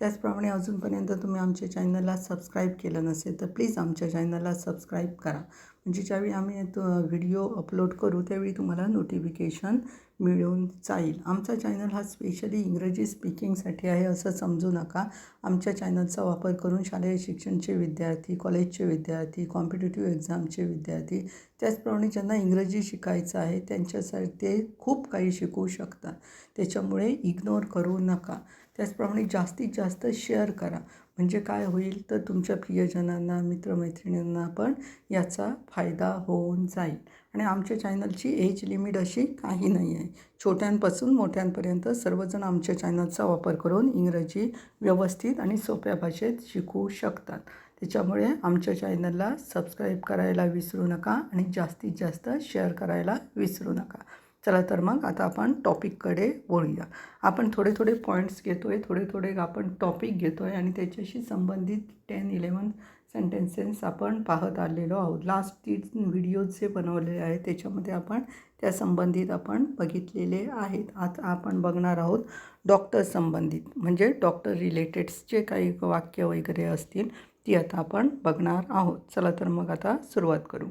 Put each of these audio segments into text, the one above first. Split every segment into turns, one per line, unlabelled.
त्याचप्रमाणे अजूनपर्यंत तुम्ही आमच्या चॅनलला सबस्क्राईब केलं नसेल तर प्लीज आमच्या चॅनलला सबस्क्राईब करा. म्हणजे ज्यावेळी आम्ही तो व्हिडिओ अपलोड करू त्यावेळी तुम्हाला नोटिफिकेशन मिळून जाईल. आमचा चॅनल हा स्पेशली इंग्रजी स्पीकिंगसाठी आहे असं समजू नका. आमच्या चॅनलचा वापर करून शालेय शिक्षणचे विद्यार्थी कॉलेजचे विद्यार्थी कॉम्पिटेटिव्ह एक्झामचे विद्यार्थी त्याचप्रमाणे ज्यांना इंग्रजी शिकायचं आहे त्यांच्यासाठी ते खूप काही शिकू शकतात. त्याच्यामुळे इग्नोर करू नका. त्याचप्रमाणे जास्तीत जास्त शेअर करा. म्हणजे काय होईल? तर तुमच्या प्रियजनांना मित्रमैत्रिणींना पण याचा फायदा होऊन जाईल. आणि आमच्या चॅनलची एज लिमिट अशी काही नाही आहे. छोट्यांपासून मोठ्यांपर्यंत सर्वजण आमच्या चॅनलचा वापर करून इंग्रजी व्यवस्थित आणि सोप्या भाषेत शिकू शकतात. त्याच्यामुळे आमच्या चॅनलला सबस्क्राईब करायला विसरू नका आणि जास्तीत जास्त शेअर करायला विसरू नका. चला तर मग आता आपण टॉपिककडे वळूया. आपण थोडे थोडे पॉईंट्स घेतो आहे थोडे थोडे आपण टॉपिक घेतो आहे आणि त्याच्याशी संबंधित टेन इलेवन सेंटेन्सेस आपण पाहत आलेलो आहोत. लास्ट तीन व्हिडिओज जे बनवलेले आहेत त्याच्यामध्ये आपण त्या संबंधित आपण बघितलेले आहेत. आता आपण बघणार आहोत डॉक्टर संबंधित म्हणजे डॉक्टर रिलेटेड्स जे काही वाक्य वगैरे असतील ती आता आपण बघणार आहोत. चला तर मग आता सुरुवात करू.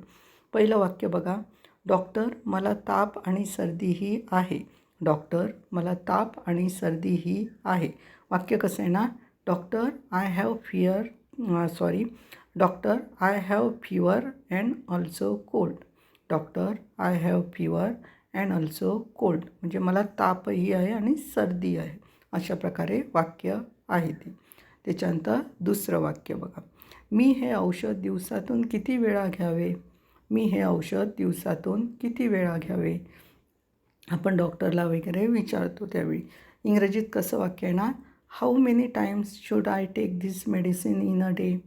पहिलं वाक्य बघा. डॉक्टर मला ताप आणि सर्दीही आहे. डॉक्टर मला ताप आणि सर्दीही आहे. वाक्य कसं आहे ना? Doctor I have fear sorry doctor I have fever and also cold doctor I have fever and also cold म्हणजे मला तापही आहे आणि सर्दी आहे. अशा प्रकारे वाक्य आहे ते. त्याच्यानंतर दुसरं वाक्य बघा. मी हे औषध दिवसातून किती वेळा घ्यावे? मी हे औषध दिवसातून किती वेळा घ्यावे? आपण डॉक्टरला वगैरे विचारतो त्यावेळी. इंग्रजीत कसं वाक्य येणार how many times should I take this medicine in a day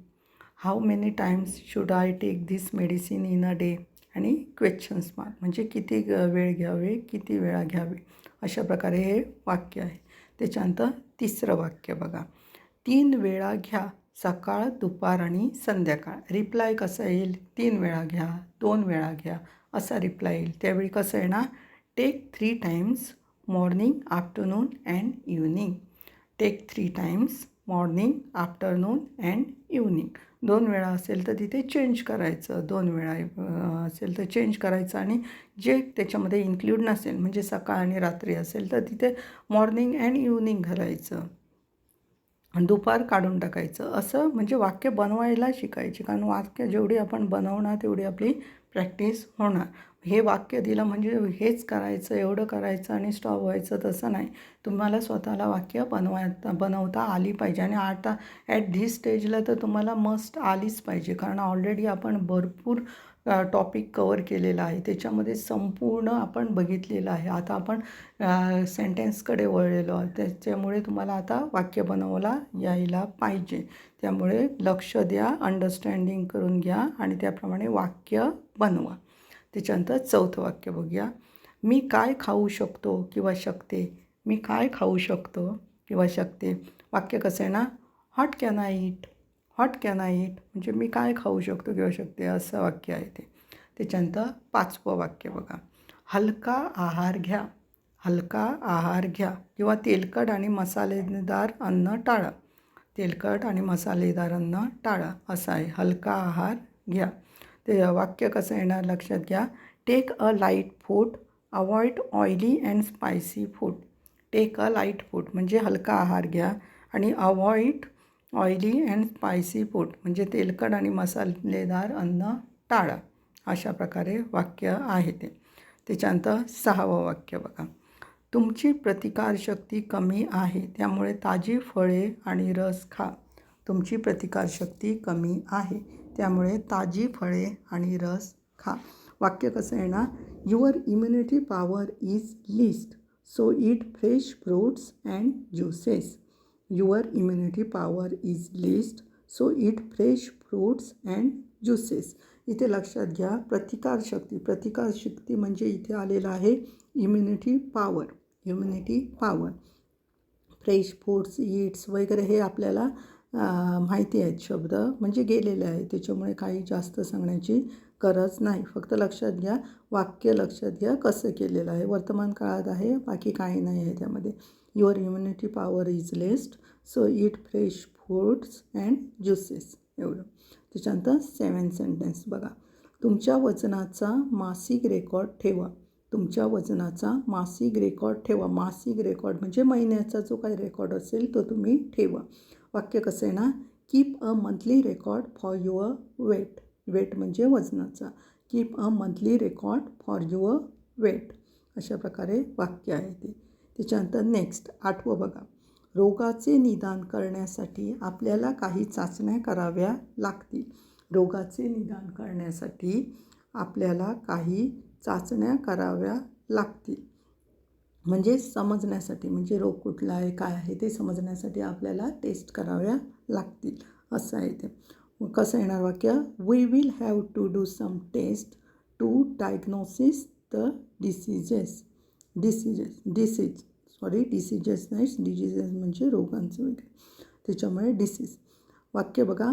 how many times should I take this medicine in a day आणि क्वेश्चन्स मार्क म्हणजे किती वेळ घ्यावे? किती वेळा घ्यावे? अशा प्रकारे हे वाक्य आहे. त्याच्यानंतर तिसरं वाक्य बघा. तीन वेळा घ्या. सकाळ दुपार आणि संध्याकाळ. रिप्लाय कसं येईल? तीन वेळा घ्या दोन वेळा घ्या असा रिप्लाय येईल. त्यावेळी कसं आहे ना take three times morning afternoon and evening take three times morning afternoon and evening दोन वेळा असेल तर तिथे चेंज करायचं. दोन वेळा असेल तर चेंज करायचं आणि जे त्याच्यामध्ये इन्क्ल्यूड नसेल म्हणजे सकाळ आणि रात्री असेल तर तिथे मॉर्निंग अँड इव्हनिंग घालायचं. दुपार काढून टाकायचं. असं म्हणजे वाक्य बनवायला शिकायचे. कारण वाक्य जेवढी आपण बनवणार तेवढी आपली प्रॅक्टिस होणार. हे वाक्य दिलं म्हणजे हेच करायचं एवढं करायचं आणि स्टॉप व्हायचं तसं नाही. तुम्हाला स्वतःला वाक्य बनवायता बनवता आली पाहिजे. आणि आता ॲट धिस स्टेजला तर तुम्हाला मस्ट आलीच पाहिजे. कारण ऑलरेडी आपण भरपूर टॉपिक कवर केलेला आहे. त्याच्यामध्ये संपूर्ण आपण बघितलेलं आहे. आता आपण सेंटेन्सकडे वळलेलो आहे त्याच्यामुळे तुम्हाला आता वाक्य बनवायला यायला पाहिजे. त्यामुळे लक्ष द्या अंडरस्टँडिंग करून घ्या आणि त्याप्रमाणे वाक्य बनवा. त्याच्यानंतर चौथं वाक्य बघूया. मी काय खाऊ शकतो किंवा शकते? मी काय खाऊ शकतो किंवा शकते? वाक्य कसं आहे ना? What can I eat what can I eat म्हणजे मी काय खाऊ शकतो किंवा शकते असं वाक्य आहे ते. त्याच्यानंतर पाचवं वाक्य बघा. हलका आहार घ्या. हलका आहार घ्या. किंवा तेलकट आणि मसालेदार अन्न टाळा. तेलकट आणि मसालेदार अन्न टाळा. असं आहे. हलका आहार घ्या. ते वाक्य कसं येणार लक्षात घ्या. Take a light food avoid oily and spicy food take a light food म्हणजे हलका आहार घ्या. आणि avoid oily and spicy food म्हणजे तेलकट आणि मसालेदार अन्न टाळा अशा प्रकारे वाक्य आहे ते. त्याच्यानंतर सहावं वाक्य बघा. तुमची प्रतिकारशक्ती कमी आहे त्यामुळे ताजी फळे आणि रस खा. तुमची प्रतिकारशक्ती कमी आहे त्यामुळे ताजी फळे आणि रस खा. वाक्य कसं आहे ना your immunity power is least so eat fresh fruits and juices your immunity power is least so eat fresh fruits and juices इथे लक्षात घ्या प्रतिकारशक्ती प्रतिकारशक्ती म्हणजे इथे आलेलं आहे immunity power immunity power fresh foods eats वगैरे हे आपल्याला माहिती आहेत शब्द. म्हणजे गेलेले आहेत त्याच्यामुळे काही जास्त सांगण्याची गरज नाही. फक्त लक्षात घ्या वाक्य लक्षात घ्या कसं केलेलं आहे. वर्तमान काळात आहे बाकी काही नाही आहे त्यामध्ये. Your immunity power is less so eat fresh foods and juices एवढं. त्याच्यानंतर सेवन सेंटेन्स बघा. तुमच्या वजनाचा मासिक रेकॉर्ड ठेवा. तुमच्या वजनाचा मासिक रेकॉर्ड ठेवा. मासिक रेकॉर्ड म्हणजे महिन्याचा जो काही रेकॉर्ड असेल तो तुम्ही ठेवा. वाक्य कसं आहे ना? Keep a monthly record for your weight weight म्हणजे वजनाचा keep a monthly record for your weight अशा प्रकारे वाक्य आहे ते. त्याच्यानंतर नेक्स्ट आठवं बघा. रोगाचे निदान करण्यासाठी आपल्याला काही चाचण्या कराव्या लागतील. रोगाचे निदान करण्यासाठी आपल्याला काही चाचण्या कराव्या लागतील. म्हणजे समजण्यासाठी म्हणजे रोग कुठला आहे काय आहे ते समजण्यासाठी आपल्याला टेस्ट कराव्या लागतील. असं आहे ते. कसं येणार वाक्य we will have to do some test to diagnosis the diseases diseases disease sorry diseases नाही डिजिजेस म्हणजे रोगांचं वगैरे. त्याच्यामुळे डिसीज वाक्य बघा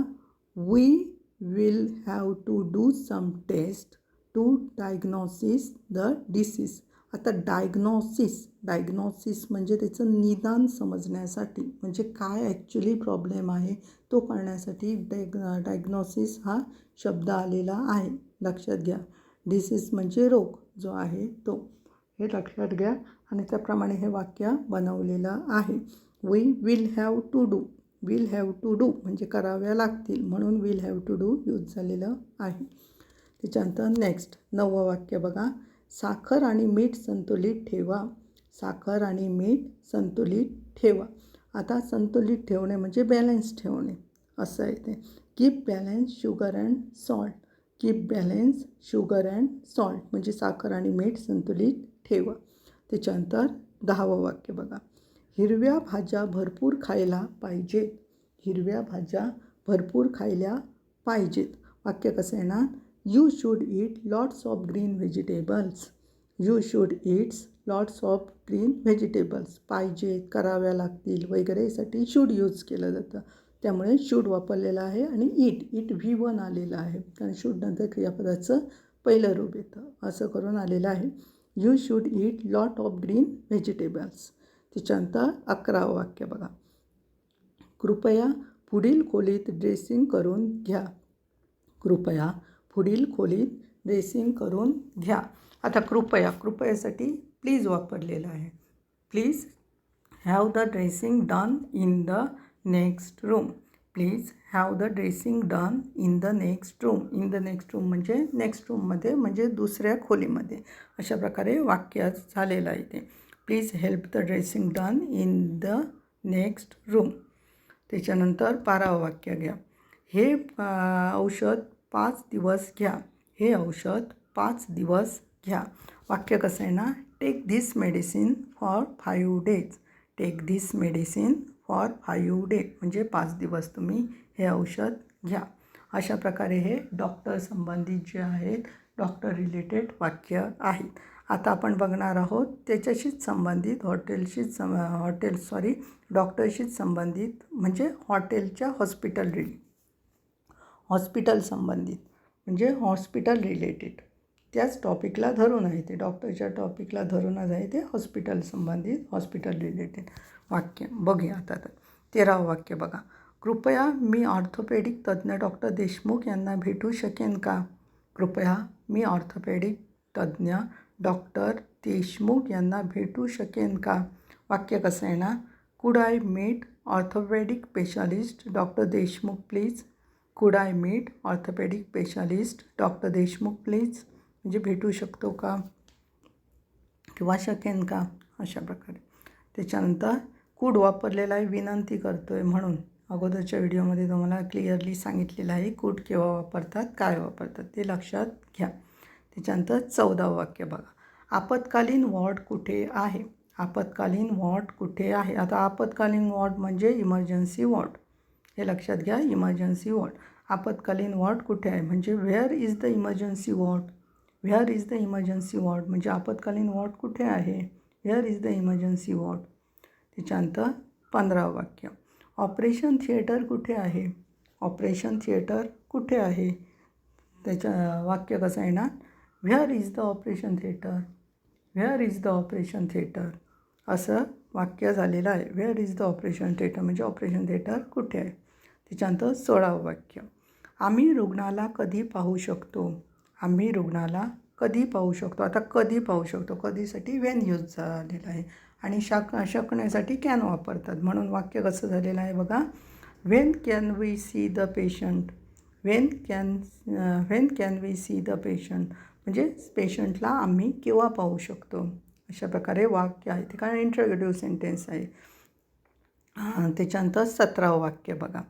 we will have to do some test to diagnosis the disease आता डायग्नॉसिस डायग्नॉसिस म्हणजे त्याचं निदान समजण्यासाठी म्हणजे काय ॲक्च्युली प्रॉब्लेम आहे तो कळण्यासाठी डायग डायग्नॉसिस हा शब्द आलेला आहे. लक्षात घ्या. डिसीज म्हणजे रोग जो आहे तो. हे लक्षात घ्या आणि त्याप्रमाणे हे वाक्य बनवलेलं आहे. We will have to do will have to do म्हणजे कराव्या लागतील म्हणून will have to do use झालेलं आहे. त्याच्यानंतर नेक्स्ट नववं वाक्य बघा. साखर आणि मीठ संतुलित ठेवा. साखर आणि मीठ संतुलित ठेवा. आता संतुलित ठेवणे म्हणजे बॅलन्स ठेवणे. असं आहे ते. Keep balance sugar and salt keep balance sugar and salt म्हणजे साखर आणि मीठ संतुलित ठेवा. त्याच्यानंतर दहावं वाक्य बघा. हिरव्या भाज्या भरपूर खायला पाहिजेत. हिरव्या भाज्या भरपूर खायला पाहिजेत. वाक्य कसं येणार? You should eat lots of green vegetables you should eats lots of green vegetables पाहिजेत कराव्या लागतील वगैरेसाठी शूड यूज केलं जातं. त्यामुळे शूड वापरलेलं आहे आणि ईट ईट व्ही वन आलेलं आहे. कारण शूड नंतर क्रियापदाचं पहिलं रूप येतं. असं करून आलेलं आहे. You should eat lot of green vegetables त्याच्यानंतर अकरावं वाक्य बघा. कृपया पुढील खोलीत ड्रेसिंग करून घ्या. कृपया पुढील खोलीत ड्रेसिंग करून घ्या. आता कृपया कृपयासाठी प्लीज वापरलेलं आहे. Please have the dressing done in the next room please have the dressing done in the next room in the next room म्हणजे नेक्स्ट रूममध्ये म्हणजे दुसऱ्या खोलीमध्ये. अशा प्रकारे वाक्य झालेलं आहे ते. Please help the dressing done in the next room त्याच्यानंतर बारावं वाक्य घ्या. हे औषध पाच दिवस घ्या. हे औषध पाच दिवस घ्या. वाक्य कसं आहे ना? Take this medicine for five days take this medicine for five day म्हणजे पाच दिवस तुम्ही हे औषध घ्या. अशा प्रकारे हे डॉक्टर संबंधित जे आहेत डॉक्टर रिलेटेड वाक्य आहेत. आता आपण बघणार आहोत त्याच्याशीच संबंधित हॉटेलशीच सं हॉटेल सॉरी डॉक्टरशीच संबंधित म्हणजे हॉटेलच्या हॉस्पिटल रिल. हॉस्पिटल संबंधित म्हणजे हॉस्पिटल रिलेटेड. त्याच टॉपिकला धरून आहे ते डॉक्टरच्या टॉपिकला धरूनच आहे ते हॉस्पिटल संबंधित हॉस्पिटल रिलेटेड वाक्य. बघूया आता तर. तेरावं वाक्य बघा. कृपया मी ऑर्थोपेडिक तज्ज्ञ डॉक्टर देशमुख यांना भेटू शकेन का? कृपया मी ऑर्थोपेडिक तज्ज्ञ डॉक्टर देशमुख यांना भेटू शकेन का? वाक्य कसं आहे ना could I meet orthopaedic specialist doctor Deshmukh please? Could I meet orthopaedic specialist doctor Deshmukh please. म्हणजे भेटू शकतो का? किंवा शकेन का? अशा प्रकारे. त्याच्यानंतर कूड वापरलेला आहे विनंती करतो आहे म्हणून. अगोदरच्या व्हिडिओमध्ये तुम्हाला क्लिअरली सांगितलेलं आहे कूड केव्हा वापरतात काय वापरतात ते लक्षात घ्या. त्याच्यानंतर चौदावं वाक्य बघा. आपत्कालीन वॉर्ड कुठे आहे? आपत्कालीन वॉर्ड कुठे आहे? आता आपत्कालीन वॉर्ड म्हणजे इमर्जन्सी वॉर्ड. हे लक्षात घ्या इमर्जन्सी वॉर्ड आपत्कालीन वॉर्ड कुठे आहे? म्हणजे where is the emergency ward where is the emergency ward म्हणजे आपत्कालीन वॉर्ड कुठे आहे? Where is the emergency ward त्याच्यानंतर पंधरावं वाक्य. ऑपरेशन थिएटर कुठे आहे? ऑपरेशन थिएटर कुठे आहे? त्याच्या वाक्य कसं येणार? Where is the operation theatre where is the operation theatre असं वाक्य झालेलं आहे. Where is the operation theatre म्हणजे ऑपरेशन थिएटर कुठे आहे? त्याच्यानंतर सोळावं वाक्य. आम्ही रुग्णाला कधी पाहू शकतो? आम्ही रुग्णाला कधी पाहू शकतो? आता कधी पाहू शकतो? कधीसाठी? वेन यूज झालेला आहे. आणि शाक शकण्यासाठी कॅन वापरतात. म्हणून वाक्य कसं झालेलं आहे बघा. When can we see the patient? When can when can we see the patient? म्हणजे पेशंटला आम्ही केव्हा पाहू शकतो? अशा प्रकारे वाक्य आहे. ते कारण इंटरगेटिव्ह सेंटेन्स आहे. त्याच्यानंतर सतरावं वाक्य बघा.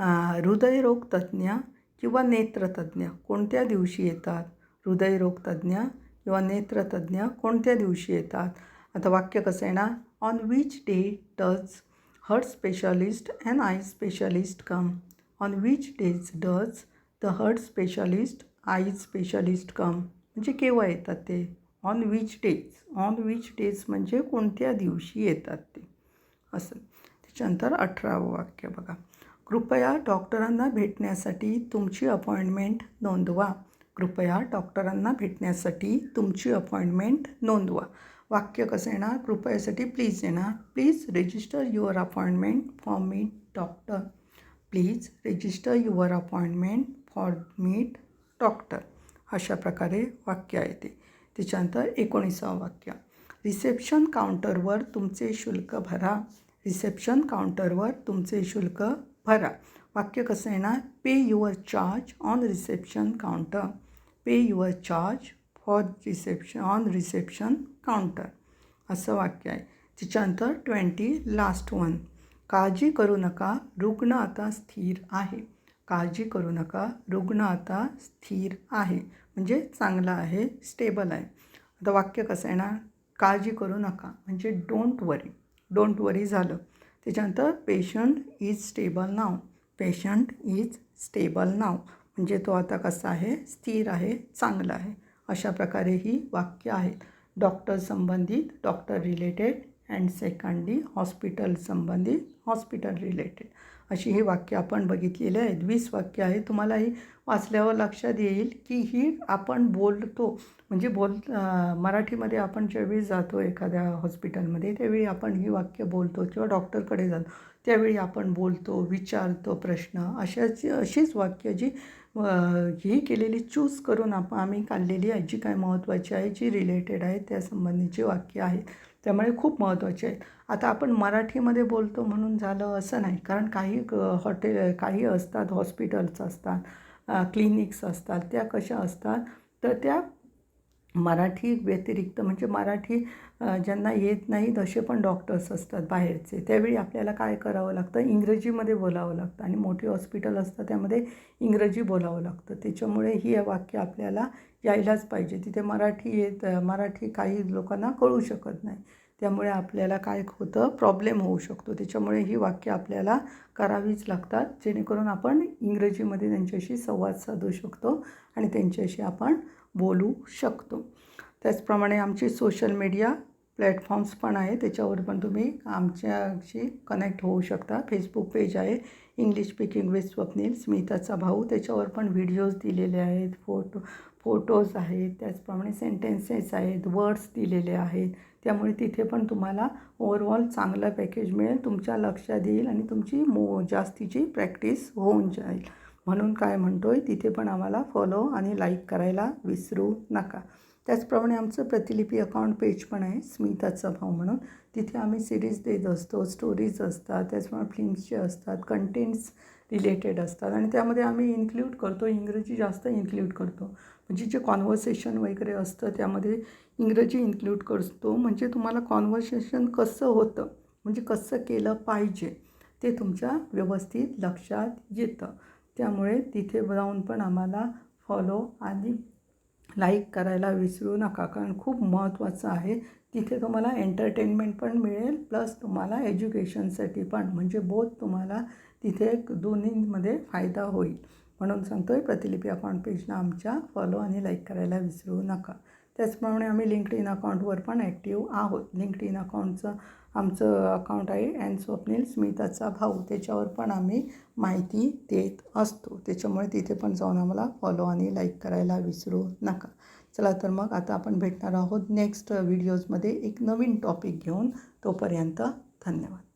अं, हृदयरोग किंवा नेत्रतज्ञ कोणत्या दिवशी येतात? हृदयरोगतज्ज्ञ किंवा नेत्रतज्ञ कोणत्या दिवशी येतात? आता वाक्य कसं येणार on which day does heart specialist and eye specialist come on which days does the heart specialist eye specialist come म्हणजे केव्हा येतात ते? On which days on which days म्हणजे कोणत्या दिवशी येतात ते? असं. त्याच्यानंतर अठरावं वाक्य बघा. कृपया डॉक्टरांना भेटण्यासाठी तुमची अपॉइंटमेंट नोंदवा. कृपया डॉक्टरांना भेटण्यासाठी तुमची अपॉइंटमेंट नोंदवा. वाक्य कसं येणार? कृपयासाठी प्लीज येणार. Please register your appointment for meet doctor please register your appointment for meet doctor अशा प्रकारे वाक्य आहे ते. त्याच्यानंतर एकोणीसावं वाक्य. रिसेप्शन काउंटरवर तुमचे शुल्क भरा. रिसेप्शन काउंटरवर तुमचे शुल्क भरा वाक्य कसं येणार pay your charge on reception counter pay your charge for reception on reception counter असं वाक्य आहे. तिच्यानंतर ट्वेंटी लास्ट वन काळजी करू नका रुग्ण आता स्थिर आहे. काळजी करू नका रुग्ण आता स्थिर आहे. म्हणजे चांगला आहे स्टेबल आहे. आता वाक्य कसं आहे ना? काळजी करू नका. म्हणजे डोंट वरी डोंट वरी झालं. त्याच्यानंतर patient is stable now patient is stable now म्हणजे तो आता कसा आहे? स्थिर आहे चांगला आहे. अशा प्रकारे ही वाक्य आहेत डॉक्टर संबंधित doctor related and secondly hospital संबंधित हॉस्पिटल रिलेटेड अशी ही वाक्य आपण बघितलेली आहेत वीस वाक्य आहे. तुम्हाला ही वाचल्यावर लक्षात येईल की ही आपण बोलतो. म्हणजे बोल मराठीमध्ये आपण ज्यावेळी जातो एखाद्या हॉस्पिटलमध्ये त्यावेळी आपण ही वाक्य बोलतो किंवा डॉक्टरकडे जातो. त्यावेळी आपण बोलतो विचारतो प्रश्न. अशाच अशीच वाक्य जी ही केलेली चूज करून आपण आम्ही काढलेली आहे जी काय महत्त्वाची आहे जी रिलेटेड आहे त्या संबंधीची वाक्य आहेत. त्यामुळे खूप महत्त्वाचे आहेत. आता आपण मराठीमध्ये बोलतो म्हणून झालं असं नाही. कारण काही हॉटेल काही असतात हॉस्पिटल्स असतात क्लिनिक्स असतात त्या कशा असतात? तर त्या मराठी व्यतिरिक्त म्हणजे मराठी ज्यांना येत नाहीत असे पण डॉक्टर्स असतात बाहेरचे. त्यावेळी आपल्याला काय करावं लागतं? इंग्रजीमध्ये बोलावं लागतं आणि मोठी हॉस्पिटल असतं त्यामध्ये इंग्रजी बोलावं लागतं. त्याच्यामुळे ही वाक्य आपल्याला यायलाच पाहिजे. तिथे मराठी येत मराठी काही लोकांना कळू शकत नाही. त्यामुळे आपल्याला काय होतं? प्रॉब्लेम होऊ शकतो. त्याच्यामुळे ही वाक्य आपल्याला करावीच लागतात. जेणेकरून आपण इंग्रजीमध्ये त्यांच्याशी संवाद साधू शकतो आणि त्यांच्याशी आपण बोलू शकतो. त्याचप्रमाणे आमची सोशल मीडिया प्लॅटफॉर्म्स पण आहे त्याच्यावर पण तुम्ही आमच्याशी कनेक्ट होऊ शकता. फेसबुक पेज आहे. इंग्लिश स्पीकिंग विथ स्वप्नील स्मिताचा भाऊ. त्याच्यावर पण व्हिडिओज दिलेले आहेत. फोटो फोटोज आहेत. त्याचप्रमाणे सेंटेन्सेस आहेत. वर्ड्स दिलेले आहेत. त्यामुळे तिथे पण तुम्हाला ओवरऑल चांगलं पॅकेज मिळेल. तुमच्या लक्षात येईल आणि तुमची मो जास्तीची प्रॅक्टिस होऊन जाईल. म्हणून काय म्हणतो आहे तिथे पण आम्हाला फॉलो आणि लाईक करायला विसरू नका. त्याचप्रमाणे आमचं प्रतिलिपी अकाउंट पेज पण आहे स्मिताचा भाव म्हणून. तिथे आम्ही सिरीज देत असतो स्टोरीज असतात त्याचप्रमाणे फिल्म्सचे असतात कंटेंट्स रिलेटेड असतात. आणि त्यामध्ये आम्ही इन्क्ल्यूड करतो इंग्रजी जास्त इन्क्ल्यूड करतो. म्हणजे जे कॉन्व्हर्सेशन वगैरे असतं त्यामध्ये इंग्रजी इन्क्ल्यूड करतो. म्हणजे तुम्हाला कॉन्व्हर्सेशन कसं होतं म्हणजे कसं केलं पाहिजे ते तुमच्या व्यवस्थित लक्षात येतं. त्यामुळे तिथे जाऊन पण आम्हाला फॉलो आणि लाईक करायला विसरू नका. कारण खूप महत्त्वाचं आहे. तिथे तुम्हाला एंटरटेनमेंट पण मिळेल प्लस तुम्हाला एज्युकेशनसाठी पण. म्हणजे बोध तुम्हाला तिथे एक दोन्हीमध्ये फायदा होईल. म्हणून सांगतो आहे प्रतिलिपी अकाउंट पेजला आमच्या फॉलो आणि लाईक करायला विसरू नका. त्याचप्रमाणे आम्ही लिंक्ड इन अकाउंटवर पण ॲक्टिव्ह आहोत. लिंक्ड इन अकाउंटचं आमचं अकाउंट आहे अँड स्वप्नील स्मिताचा भाऊ. त्याच्यावर पण आम्ही माहिती देत असतो. त्याच्यामुळे तिथे पण जाऊन आम्हाला फॉलो आणि लाईक करायला विसरू नका. चला तर मग आता आपण भेटणार आहोत नेक्स्ट व्हिडिओजमध्ये एक नवीन टॉपिक घेऊन. तोपर्यंत धन्यवाद.